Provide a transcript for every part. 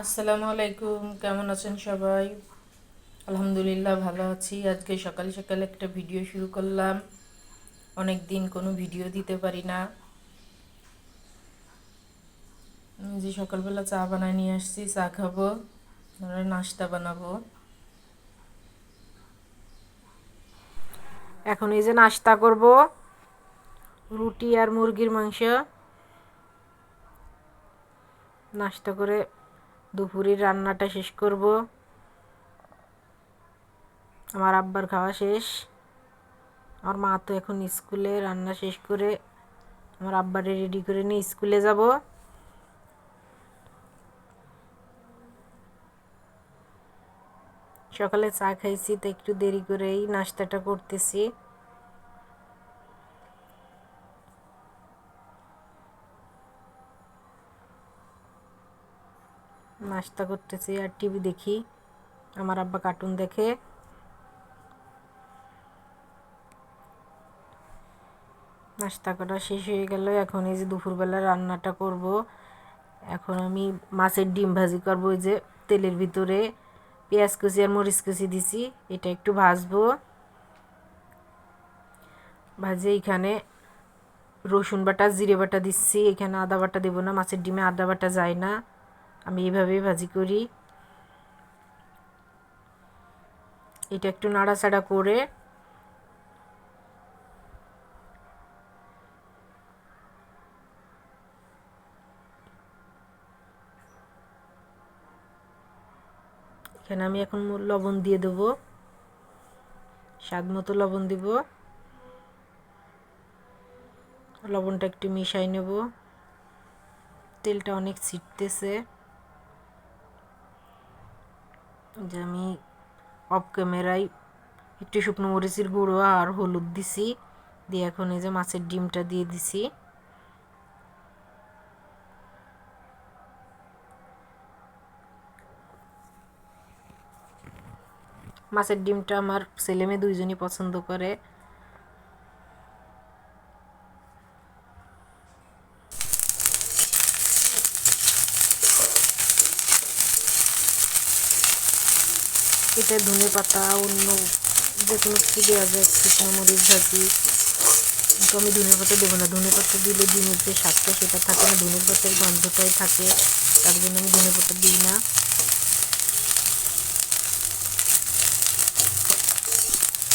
আসসালামু আলাইকুম, কেমন আছেন সবাই? আলহামদুলিল্লাহ ভালো আছি। আজকে সকাল সকাল একটা ভিডিও শুরু করলাম। অনেক দিন কোনো ভিডিও দিতে পারি না। যে সকালবেলা চা বানায় নিয়ে আসছি, চা খাব নাস্তা বানাবো। এখন এই যে নাস্তা করব, রুটি আর মুরগির মাংস। নাস্তা করে দুপুরের রান্নাটা শেষ করব। আমার আব্বার খাওয়া শেষ। আমার মা তো এখন স্কুলে, রান্না শেষ করে আমার আব্বারে রেডি করে নিয়ে স্কুলে যাব। সকালে চা খাইছি, তো একটু দেরি করেই নাস্তাটা করতেছি। নাস্তা করতেছি আর টিভি দেখি, আমার আব্বা কার্টুন দেখে। নাস্তা করা শেষ হয়ে গেল, এখন এই যে দুপুরবেলা রান্নাটা করব। এখন আমি মাছের ডিম ভাজি করব, ওই যে তেলের ভিতরে পেঁয়াজ কুচি আর মরিচ কুচি দিছি, এটা একটু ভাজবো। ভাজে এখানে রসুন বাটা, জিরে বাটা দিচ্ছি, এখানে আদা বাটা দেবো না, মাছের ডিমে আদা বাটা যায় না। আমি এইভাবেই ভাজি করি। এটা একটু নাড়াচাড়া করে। এখানে আমি এখন লবণ দিয়ে দেবো। স্বাদ মতো লবণ দিব। লবণটা একটু মিশাই নেব। তেলটা অনেক ছিটতেছে। যে আমি অফ ক্যামেরায় একটু শুকনো মরিচের গুঁড়ো আর হলুদ দিছি। দিয়ে এখন এই যে মাছের ডিমটা দিয়ে দিছি। মাছের ডিমটা আমার ছেলে মেয়ে দুইজনই পছন্দ করে। এটা ধনে পাতা, অন্য যে কোনো কিছু দেওয়া যায় শুকনো মরিচ ভাজি কিন্তু আমি ধনে পাতা দেবো না। ধনে পাতা দিলে ডিমের যে স্বাদটা সেটা থাকে না। ধনে পাতার গন্ধটাই থাকে। তার জন্য আমি ধনে পাতা দিই না।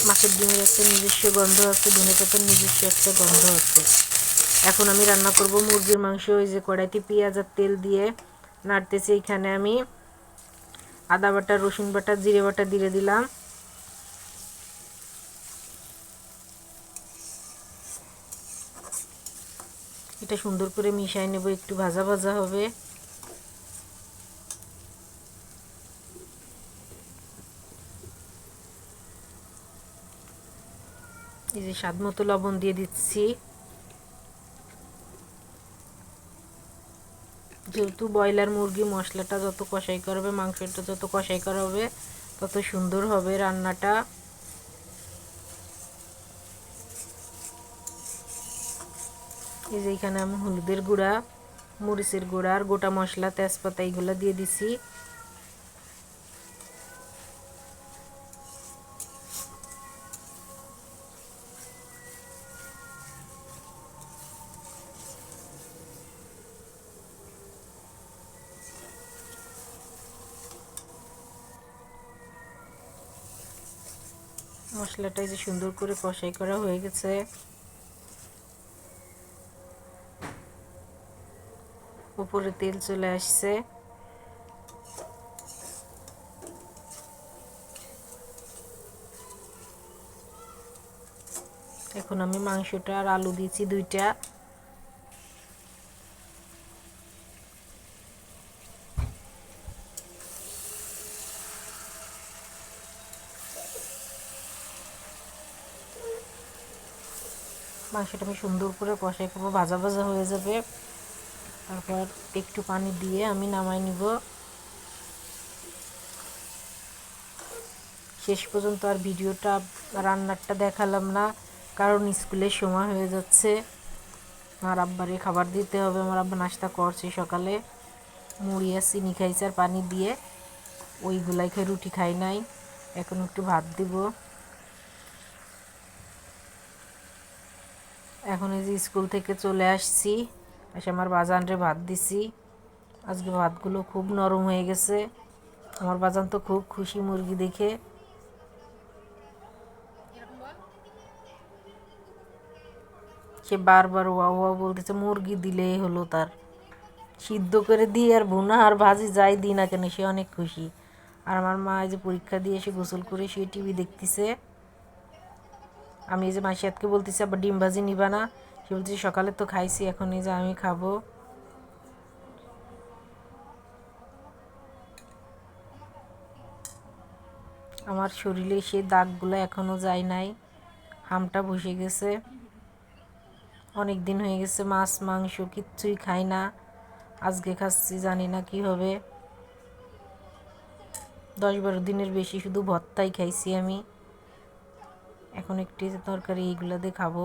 মাছের ডিমের একটা নিজস্ব গন্ধ আছে, ধনে পাতার নিজস্ব একটা গন্ধ আছে। এখন আমি রান্না করব মুরগির মাংস, ওই যে কড়াইতে পেঁয়াজ আর তেল দিয়ে। নাড়তেছি এখানে আমি। আদা বাটা, রসুন বাটা, জিরে বাটা দিয়ে দিলাম। এটা সুন্দর করে মিশাই নেব, একটু ভাজা ভাজা হবে। এই যে স্বাদ মতো লবণ দিয়ে দিচ্ছি। যেহেতু ব্রয়লার মুরগি, মশলাটা যত কষাই করবে, মাংসটা যত কষাই করা হবে তত সুন্দর হবে রান্নাটা। এই যে এখানে আমি হলুদের গুঁড়া, মরিচের গুঁড়া আর গোটা মশলা, তেজপাতা, এইগুলো দিয়ে দিছি। মশলাটা যে সুন্দর করে কষাই করা হয়ে গেছে। উপরে তেল চলে আসছে। এখন আমি মাংসটা আর আলু দিয়েছি দুইটা। মাংসটা আমি সুন্দর করে কষাই করব ভাজা ভাজা হয়ে যাবে। তারপর একটু পানি দিয়ে আমি নামাই নিব। শেষ পর্যন্ত আর ভিডিওটা, রান্নারটা দেখালাম না, কারণ স্কুলের সময় হয়ে যাচ্ছে। আমার আব্বারে খাবার দিতে হবে, আমার আব্বা নাস্তা করছে সকালে। মুড়ি আর চিনি খাইছে আর পানি দিয়ে। ওইগুলাই খেয়ে রুটি খাই নাই। এখন একটু ভাত দিব। এখন এই যে স্কুল থেকে চলে আসছি, এসে আমার বাজানরে ভাত দিছি। আজকে ভাতগুলো খুব নরম হয়ে গেছে। আমার বাজান তো খুব খুশি মুরগি দেখে। সে বারবার ওয়া ওয়া বলতেছে, মুরগি দিলেই হলো তার। সিদ্ধ করে দিই আর ভুনা আর ভাজি যাই দিই না কেন, সে অনেক খুশি। আর আমার মা যে পরীক্ষা দিয়ে এসে গোসল করে সে টিভি দেখতেছে। আমি এই যে মাসিয়াতকে বলতেছি আবার ডিম ভাজি নিবা না। সে বলছে সকালে তো খাইছি, এখন এই যে আমি খাব। আমার শরীরে সেই দাগগুলো এখনও যায় নাই, হামটা বসে গেছে। অনেক দিন হয়ে গেছে, মাছ, মাংস কিচ্ছুই খাই না। আজকে খাচ্ছি, জানি না কি হবে। দশ বারো দিনের বেশি শুধু ভর্তাই খাইছি আমি। এখন একটি তরকারি এইগুলো দিয়ে খাব।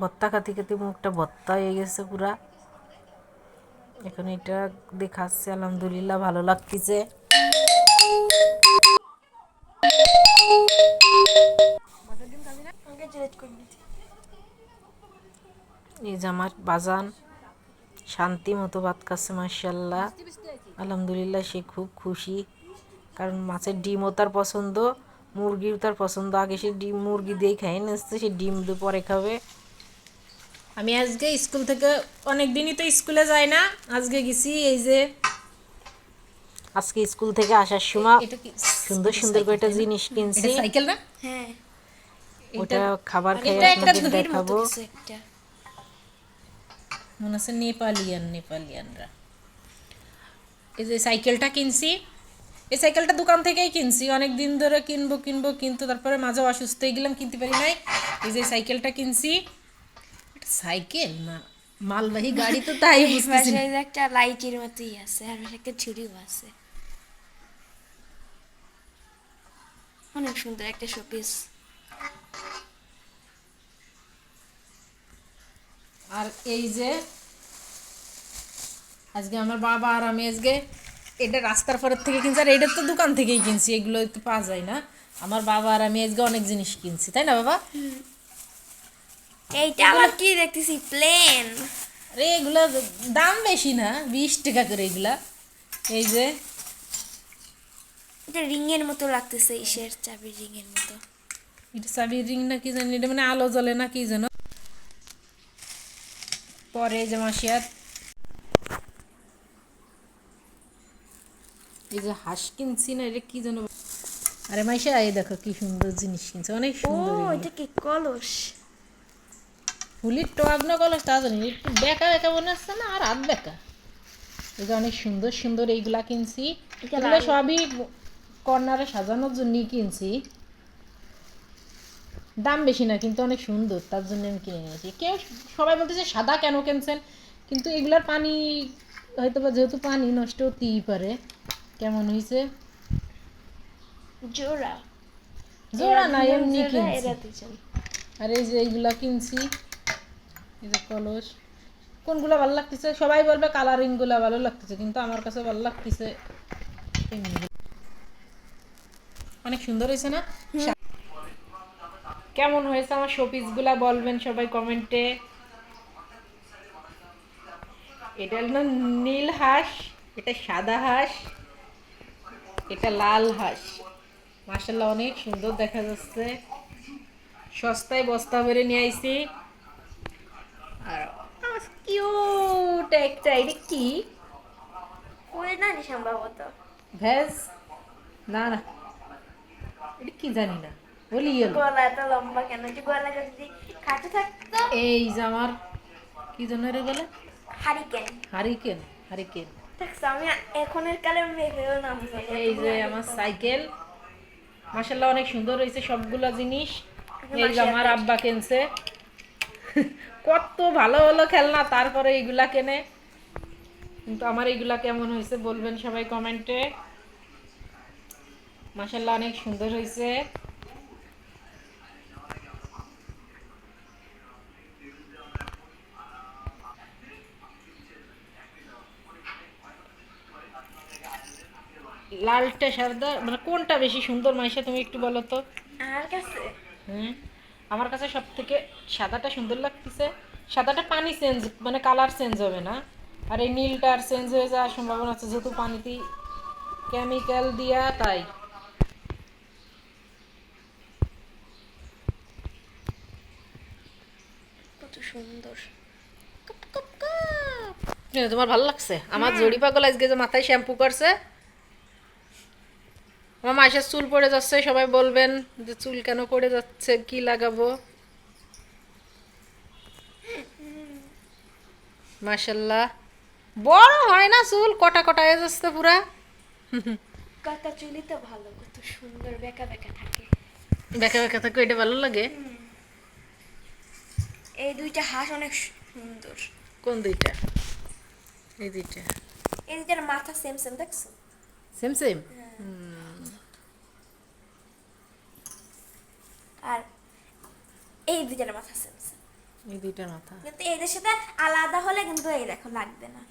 ভর্তা খাতে খেতে মুখটা ভর্তা হয়ে গেছে পুরা। এখন এটা দেখাচ্ছে আলহামদুলিল্লাহ, ভালো লাগতেছে। এই যে আমার বাজান। শান্তি মতো ভাত খাচ্ছে মার্শাল্লাহ আলহামদুলিল্লাহ সে খুব খুশি। কারণ মাছের ডিমও তার পছন্দ মুরগিও তার পছন্দ। আগে সে ডিম মুরগি দিয়েই খাই নিচ্ছে সে ডিম দিয়ে পরে খাবে। আমি আজকে স্কুল থেকে অনেক দিনই তো স্কুলে যাই না আজকে গেছি এই যে আজকে স্কুল থেকে আসার সময় সুন্দর সুন্দর কয়েকটা জিনিস কিনছি। সাইকেল না? হ্যাঁ। ওটা খাবার খেয়ে এটা একটা আপনাদের দেখাবো। একটা। মনে হচ্ছে নেপালিয়ান নেপালিয়ানরা এই যে সাইকেলটা কিনছি এই সাইকেলটা দোকান থেকেই কিনছি অনেক দিন ধরে কিনবো কিনবো কিন্তু তারপরে মাঝে অসুস্থ হয়ে গেলাম কিনতে পারি নাই এই যে সাইকেলটা কিনছি এটা সাইকেল না মালবাহী গাড়ি তো তাই বুঝতেছি একটা লাইটের মতোই আছে আর একটা ছুরিও আছে অনেক সুন্দর একটা শোপিস আর এই যে আজকে আমার বাবা আর আমি আজকে এটা রাস্তার পরের থেকে কিনছি আর এটা তো দোকান থেকেই কিনছি এগুলো তো পাওয়া যায় না। আমার বাবা আর আমি আজকে অনেক জিনিস কিনছি তাই না বাবা? এইটা আবার কি দেখতেছি? প্লেন। আরে এগুলো দাম বেশি না বিশ টাকা করে এগুলা। এই যে এটা রিং এর মতো লাগতেছে ইসের চাবি রিং এর মতো। এটা চাবি রিং না কি জানি এটা মানে আলো জ্বলে না কি যেন। পরে যে মাসিয়ার এই যে হাঁস কিনছি না এটা কি যেন আরে মাইশা এই দেখো কি সুন্দর জিনিস কিনছে অনেক সুন্দর এগুলো। এটা কি কলস? ফুলির টক না কলস তা জানি একটু বেকা বেকা মনে হচ্ছে না আর হাত বেকা। এই যে অনেক সুন্দর সুন্দর এইগুলা কিনছি। এগুলো সবই কর্নারে সাজানোর জন্যই কিনছি। দাম বেশি না কিন্তু অনেক সুন্দর তার জন্য আমি কিনে নিয়েছি। কেউ সবাই বলতেছে সাদা কেন কিনছেন? কিন্তু এগুলার পানি হয়তো বা যেহেতু পানি নষ্ট হতেই পারে কেমন হয়েছে জোড়া। জোড়া না এমনি কিনছি। আর এই যে এইগুলা কিনছি এই যে কলস কোনগুলো ভালো লাগতেছে? সবাই বলবে কালারিংগুলা ভালো লাগতেছে কিন্তু আমার কাছে ভালো লাগতেছে। অনেক সুন্দর হয়েছে না? কেমন হয়েছে আমার শোপিসগুলা বলবেন সবাই কমেন্টে। এটা হলো নীল হাঁস এটা সাদা হাঁস এটা লাল হাঁস। মাসাল্লাহ অনেক সুন্দর দেখা যাচ্ছে। সস্তায় বস্তা ভরে নিয়ে আইছি। আর কিউট একটা এটা কি? সম্ভবত ভেজ? না না। এটা কি জানি না। বলি গলা এত লম্বা কেন যে গলা যদি খাটো থাকতো এই যে আমার কি জন্য রে বলে হারিকেন হারিকেন হারিকেন দেখছ আমি এখনের কালের মেয়েকেও নাম এই যে আমার সাইকেল অনেক সুন্দর হয়েছে সবগুলা জিনিস এই যে আমার আব্বা কিনছে কত ভালো ভালো খেলনা তারপরে এইগুলা কেনে কিন্তু আমার এইগুলা কেমন হয়েছে বলবেন সবাই কমেন্টে মাসাল্লাহ অনেক সুন্দর হয়েছে লালটা সাদা মানে কোনটা বেশি সুন্দর মাইশা তুমি একটু বলো তো? আমার কাছে? হুম আমার কাছে সব থেকে সাদাটা সুন্দর লাগতেছে। সাদাটা পানি চেঞ্জ মানে কালার চেঞ্জ হবে না? আর এই নীলটা আর চেঞ্জ হয়ে যাওয়ার সম্ভাবনা আছে যেহেতু পানিতে কেমিক্যাল দিয়া তাই। সুন্দর। তোমার ভালো লাগছে? আমার জড়ি পাগল আজকে যে মাথায় শ্যাম্পু করছে। আমার মাসের চুল পড়ে যাচ্ছে সবাই বলবেন যে চুল কেন পড়ে যাচ্ছে কি লাগাবো? মাশাল্লাহ। বড় হয় না চুল কটা কটা হয়ে যাচ্ছে পুরা। কত চুলি তো ভালো কত সুন্দর বেকা বেকা থাকে। বেঁকা বেঁকা থাকে এটা ভালো লাগে? এই দুইটা হাঁস অনেক সুন্দর। কোন দুইটা? এই দুইটা। এই দুইটার মাথা সেম সেম দেখছ? সেম সেম আর এই দুইটার মাথা সেম সেম এই দুইটার মাথা। কিন্তু এদের সাথে আলাদা হলে কিন্তু এই দেখো লাগবে না।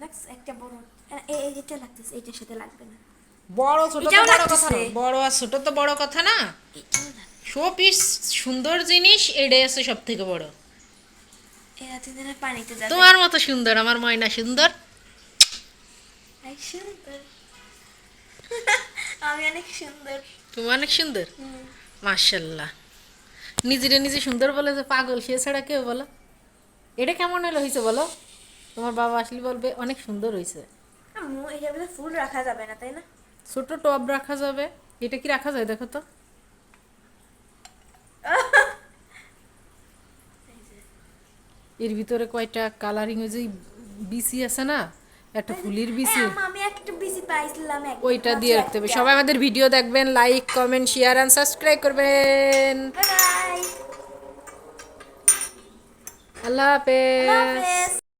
দেখো একটা বড় এই এই লাগতেছে এইটার সাথে লাগবে না। বড় ছোট তো বড় কথা না বড় আর ছোট তো বড় কথা না। শো পিস সুন্দর জিনিস এটাই আছে সব থেকে বড়। এরা তিনজনে পানিতে যাবে। তোমার মতো সুন্দর আমার ময়না সুন্দর। আই সুন্দর। আমি অনেক সুন্দর। তুমি অনেক সুন্দর। মার্শাল্লাহ নিজেরে নিজে সুন্দর বলে যে পাগল সে ছাড়া কেউ বলো। এটা কেমন হলো হয়েছে বলো? তোমার বাবা আসলে বলবে অনেক সুন্দর হয়েছে ফুল রাখা যাবে না তাই না? ছোট টব রাখা যাবে। এটা কি রাখা যায় দেখো তো? এর ভিতরে কয়টা কালারিং ওই যে বিসি আছে না? একটা ফুলির বিসি এই আমি একটা বিসি পাইছিলাম ওইটা দিয়ে রাখতে হবে। সবাই আমাদের ভিডিও দেখবেন like comment share and subscribe করবেন। আল্লাহ হাফেজ।